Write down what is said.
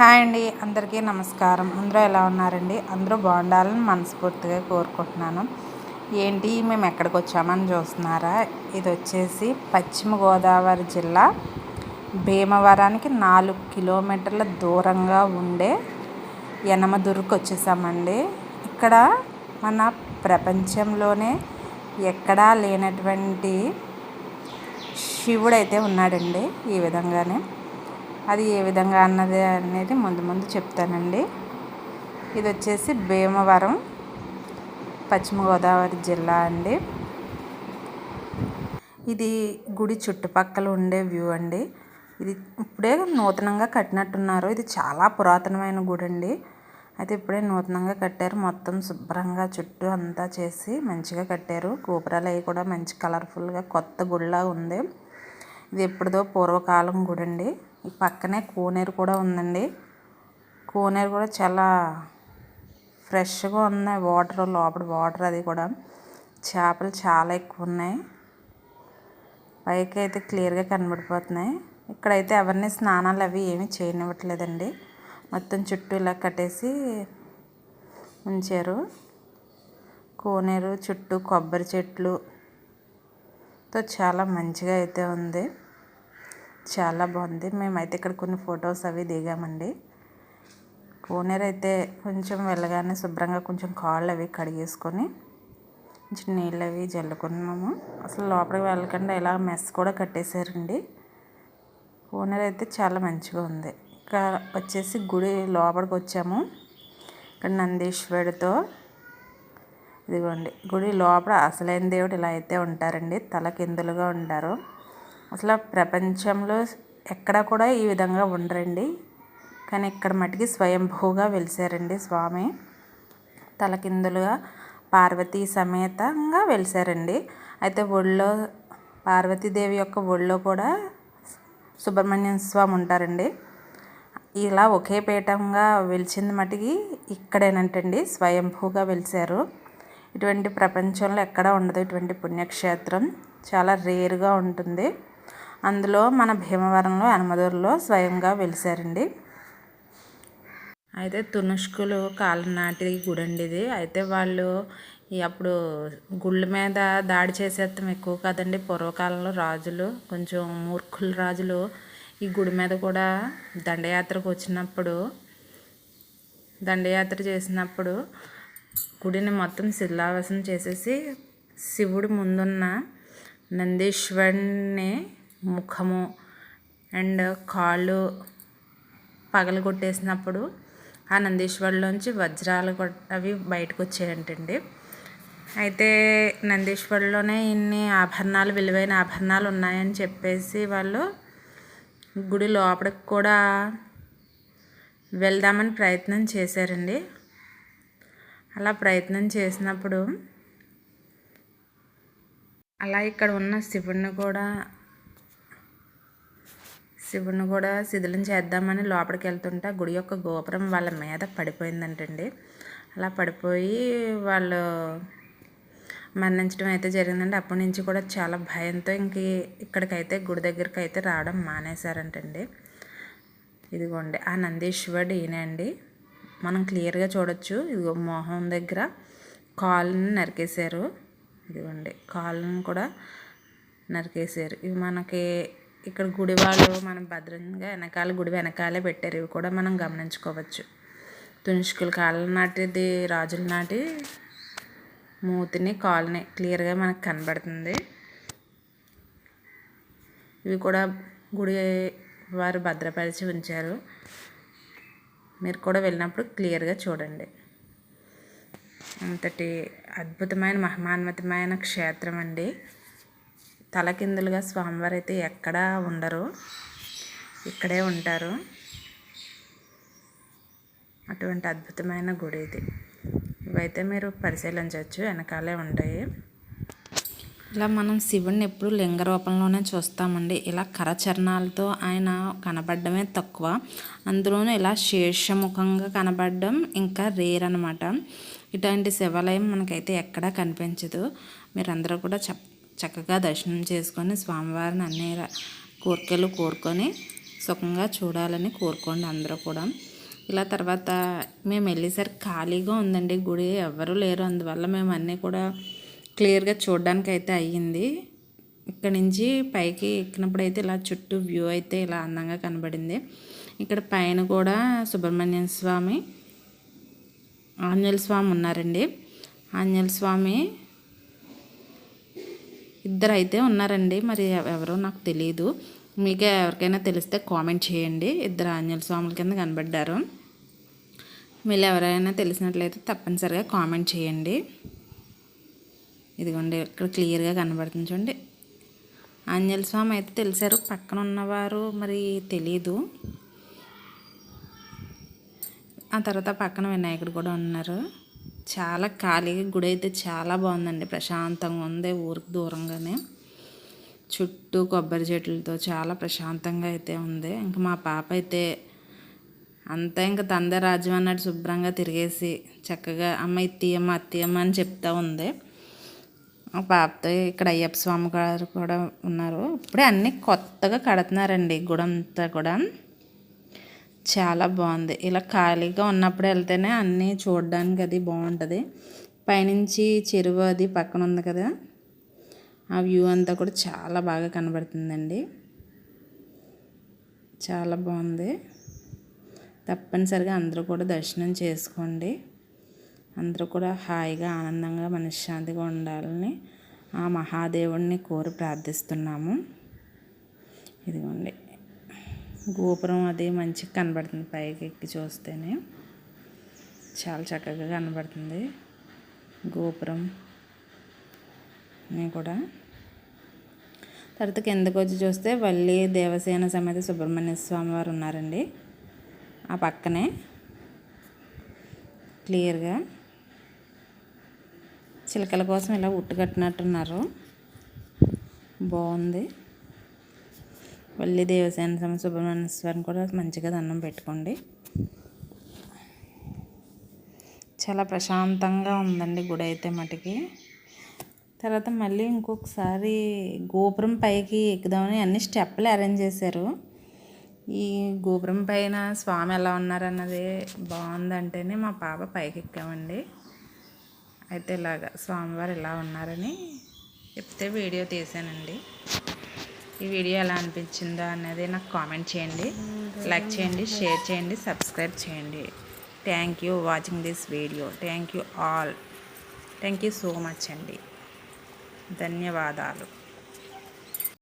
Hi అండి అందరికీ నమస్కారం. అందరూ ఎలా ఉన్నారండి? అందరూ బాగుండాలని మనస్ఫూర్తిగా కోరుకుంటున్నాను. ఏంటి మేము ఎక్కడికి వచ్చామని చూస్తున్నారా? ఇది వచ్చేసి పశ్చిమ గోదావరి జిల్లా భీమవరానికి నాలుగు కిలోమీటర్ల దూరంగా ఉండే యనమదుర్కి వచ్చేసామండి. ఇక్కడ మన ప్రపంచంలోనే ఎక్కడా లేనటువంటి శివుడైతే ఉన్నాడండి ఈ విధంగానే. అది ఏ విధంగా అన్నది అనేది ముందు ముందు చెప్తానండి. ఇది వచ్చేసి భీమవరం పశ్చిమ గోదావరి జిల్లా అండి. ఇది గుడి చుట్టుపక్కల ఉండే వ్యూ అండి. ఇది ఇప్పుడే నూతనంగా కట్టినట్టున్నారు. ఇది చాలా పురాతనమైన గుడి అండి. అయితే ఇప్పుడే నూతనంగా కట్టారు. మొత్తం శుభ్రంగా చుట్టూ అంతా చేసి మంచిగా కట్టారు. గోపురాలు అవి కూడా మంచి కలర్ఫుల్గా కొత్త గుడిలా ఉంది. ఇది ఎప్పుడుదో పూర్వకాలం గుడి అండి పక్కనే కోనేరు కూడా ఉందండి. కోనేరు కూడా చాలా ఫ్రెష్గా ఉన్నాయి. వాటర్ లోపల వాటర్ అది కూడా. చేపలు చాలా ఎక్కువ ఉన్నాయి. పైకి అయితే క్లియర్గా కనబడిపోతున్నాయి. ఇక్కడైతే ఎవరిని స్నానాలు అవి ఏమీ చేయనివ్వట్లేదండి. మొత్తం చుట్టూ ఇలా కట్టేసి ఉంచారు. కోనేరు చుట్టూ కొబ్బరి చెట్లుతో చాలా మంచిగా అయితే ఉంది. చాలా బాగుంది. మేమైతే ఇక్కడ కొన్ని ఫొటోస్ అవి దిగామండి. కోనేరు అయితే కొంచెం వెళ్ళగానే శుభ్రంగా కొంచెం కాళ్ళు అవి కడిగేసుకొని కొంచెం నీళ్ళు అవి జల్లుకున్నాము. అసలు లోపలికి వెళ్ళకుండా ఇలా మెస్ కూడా కట్టేశారండి. కోనేరు అయితే చాలా మంచిగా ఉంది. ఇంకా వచ్చేసి గుడి లోపలికి వచ్చాము. ఇక్కడ నందీశ్వరుడితో ఇదిగోండి గుడి లోపల అసలైన దేవుడు ఇలా అయితే ఉంటారండి. తల కిందులుగా ఉంటారు. అసలు ప్రపంచంలో ఎక్కడ కూడా ఈ విధంగా ఉండరండి. కానీ ఇక్కడ మటుకి స్వయంభూగా వెలిసారండి స్వామి. తలకిందులుగా పార్వతీ సమేతంగా వెలిసారండి. అయితే ఒళ్ళో పార్వతీదేవి యొక్క ఒళ్ళో కూడా సుబ్రహ్మణ్యం స్వామి ఉంటారండి. ఇలా ఒకే పీఠంగా వెలిచింది మటుకి ఇక్కడేనంటండి స్వయంభూగా వెలిసారు. ఇటువంటి ప్రపంచంలో ఎక్కడ ఉండదు ఇటువంటి పుణ్యక్షేత్రం. చాలా రేరుగా ఉంటుంది. అందులో మన భీమవరంలో అనమదూరులో స్వయంగా వెలిసారండి. అయితే తునుష్కులు కాలం నాటి గుడి అండి ఇది. అయితే వాళ్ళు అప్పుడు గుళ్ళ మీద దాడి చేసేత్తం ఎక్కువ కదండి. పూర్వకాలంలో రాజులు కొంచెం మూర్ఖుల రాజులు ఈ గుడి మీద కూడా దండయాత్రకు వచ్చినప్పుడు దండయాత్ర చేసినప్పుడు గుడిని మొత్తం శిలావాసం చేసేసి శివుడు ముందున్న నందీశ్వరుణ్ణి ముఖము అండ్ కాళ్ళు పగలగొట్టేసినప్పుడు ఆ నందీశ్వరులోంచి వజ్రాలు అవి బయటకు వచ్చాయంటండి అయితే నందీశ్వరులోనే ఇన్ని ఆభరణాలు విలువైన ఆభరణాలు ఉన్నాయని చెప్పేసి వాళ్ళు గుడి లోపలికి కూడా వెళ్దామని ప్రయత్నం చేశారండి. అలా ప్రయత్నం చేసినప్పుడు అలా ఇక్కడ ఉన్న శివుడిని కూడా శివుని కూడా శిథిలం చేద్దామని లోపలికి వెళ్తుంటే గుడి యొక్క గోపురం వాళ్ళ మీద పడిపోయిందంటండి. అలా పడిపోయి వాళ్ళు మరణించడం అయితే జరిగిందండి. అప్పటి నుంచి కూడా చాలా భయంతో ఇంక ఇక్కడికైతే గుడి దగ్గరికి అయితే రావడం మానేశారంటండి. ఇదిగోండి ఆ నందీశ్వరుడు ఈయన అండి. మనం క్లియర్గా చూడొచ్చు. ఇదిగో మొహం దగ్గర కాళ్ళని నరికేశారు. ఇదిగోండి కాళ్ళను కూడా నరికేశారు. ఇవి మనకి ఇక్కడ గుడి వాళ్ళు మనం భద్రంగా వెనకాల గుడి వెనకాలే పెట్టారు. ఇవి కూడా మనం గమనించుకోవచ్చు. తునిష్కుల కాళ్ళ నాటిది రాజుల నాటి మూతిని కాలనీ క్లియర్గా మనకు కనబడుతుంది. ఇవి కూడా గుడి వారు భద్రపరిచి ఉంచారు. మీరు కూడా వెళ్ళినప్పుడు క్లియర్గా చూడండి. అంతటి అద్భుతమైన మహమాన్వితమైన క్షేత్రం అండి. తలకిందులుగా స్వామివారు అయితే ఎక్కడా ఉండరు. ఇక్కడే ఉంటారు. అటువంటి అద్భుతమైన గుడి ఇది. ఇవైతే మీరు పరిశీలించవచ్చు వెనకాలే ఉంటాయి. ఇలా మనం శివుణ్ణి ఎప్పుడు లింగ రూపంలోనే చూస్తామండి. ఇలా కరచరణాలతో ఆయన కనబడమే తక్కువ. అందులోనూ ఇలా శీర్షముఖంగా కనబడడం ఇంకా రేర్ అనమాట ఇటువంటి శివాలయం మనకైతే ఎక్కడా కనిపించదు. మీరందరూ కూడా చెప్ చక్కగా దర్శనం చేసుకొని స్వామివారిని అన్ని కోరికలు కోరుకొని సుఖంగా చూడాలని కోరుకోండి అందరూ కూడా. ఇలా తర్వాత మేము వెళ్ళేసరికి ఖాళీగా ఉందండి గుడి ఎవరు లేరు. అందువల్ల మేము అన్నీ కూడా క్లియర్గా చూడడానికి అయితే అయ్యింది. ఇక్కడ నుంచి పైకి ఎక్కినప్పుడు అయితే ఇలా చుట్టూ వ్యూ అయితే ఇలా అందంగా కనబడింది. ఇక్కడ పైన కూడా సుబ్రహ్మణ్యం స్వామి ఆంజనేయ స్వామి ఉన్నారండి. ఆంజనేయ స్వామి ఇద్దరు అయితే ఉన్నారండి. మరి ఎవరో నాకు తెలియదు మీకు ఎవరికైనా తెలిస్తే కామెంట్ చేయండి. ఇద్దరు ఆంజనేయ స్వాముల కింద కనబడ్డారు. మీరు ఎవరైనా తెలిసినట్లయితే తప్పనిసరిగా కామెంట్ చేయండి. ఇదిగోండి ఇక్కడ క్లియర్గా కనబడుతుంది చూడండి. ఆంజనేయ స్వామి అయితే తెలిసారు. పక్కన ఉన్నవారు మరి తెలీదు. ఆ తర్వాత పక్కన వినాయకుడు కూడా ఉన్నారు. చాలా ఖాళీగా గుడి అయితే చాలా బాగుందండి. ప్రశాంతంగా ఉంది ఊరికి దూరంగానే. చుట్టూ కొబ్బరి చెట్లతో చాలా ప్రశాంతంగా అయితే ఉంది. ఇంకా మా పాప అయితే అంతా ఇంకా తందే రాజ్యం అన్నట్టు శుభ్రంగా తిరిగేసి చక్కగా అమ్మ ఇత్తీయమ్మ అత్తయ్యమ్మ అని చెప్తా ఉంది. ఆ పాపతో ఇక్కడ అయ్యప్ప స్వామి గారు కూడా ఉన్నారు. ఇప్పుడే అన్నీ కొత్తగా కడుతున్నారండి గుడంతా కూడా. చాలా బాగుంది. ఇలా ఖాళీగా ఉన్నప్పుడు వెళ్తేనే అన్నీ చూడడానికి అది బాగుంటుంది. పైనుంచి చెరువు అది పక్కన ఉంది కదా ఆ వ్యూ అంతా కూడా చాలా బాగా కనబడుతుందండి. చాలా బాగుంది. తప్పనిసరిగా అందరూ కూడా దర్శనం చేసుకోండి. అందరూ కూడా హాయిగా ఆనందంగా మనశ్శాంతిగా ఉండాలని ఆ మహాదేవుడిని కోరి ప్రార్థిస్తున్నాము. ఇదిగోండి. గోపురం అది మంచిగా కనబడుతుంది పైకి ఎక్కి చూస్తేనే. చాలా చక్కగా కనబడుతుంది. గోపురం. కూడా. తర్వాత కిందకు వచ్చి చూస్తే వల్లి దేవసేన సమేత సుబ్రహ్మణ్య స్వామి వారు ఉన్నారండి. ఆ పక్కనే. క్లియర్గా. చిలకల కోసం ఇలా ఉట్టు కట్టినట్టున్నారు. బాగుంది. వల్లి దేవసేన సమ సుబ్రహ్మణ్య స్వామిని కూడా మంచిగా దండం పెట్టుకోండి. చాలా ప్రశాంతంగా ఉందండి గుడి అయితే మటుకి. తర్వాత మళ్ళీ ఇంకొకసారి గోపురం పైకి ఎక్కుదామని అన్ని స్టెప్పులు అరేంజ్ చేశారు. ఈ గోపురం పైన స్వామి ఎలా ఉన్నారన్నది బాగుందంటేనే మా పాప పైకి ఎక్కామండి. అయితే ఇలాగ స్వామివారు ఇలా ఉన్నారని చెప్తే వీడియో తీసానండి. ఈ వీడియో ఎలా అనిపించిందో అనేది నాకు కామెంట్ చేయండి. లైక్ చేయండి షేర్ చేయండి సబ్స్క్రైబ్ చేయండి. Thank you watching this video thank you all thank you so much అండి. ధన్యవాదాలు.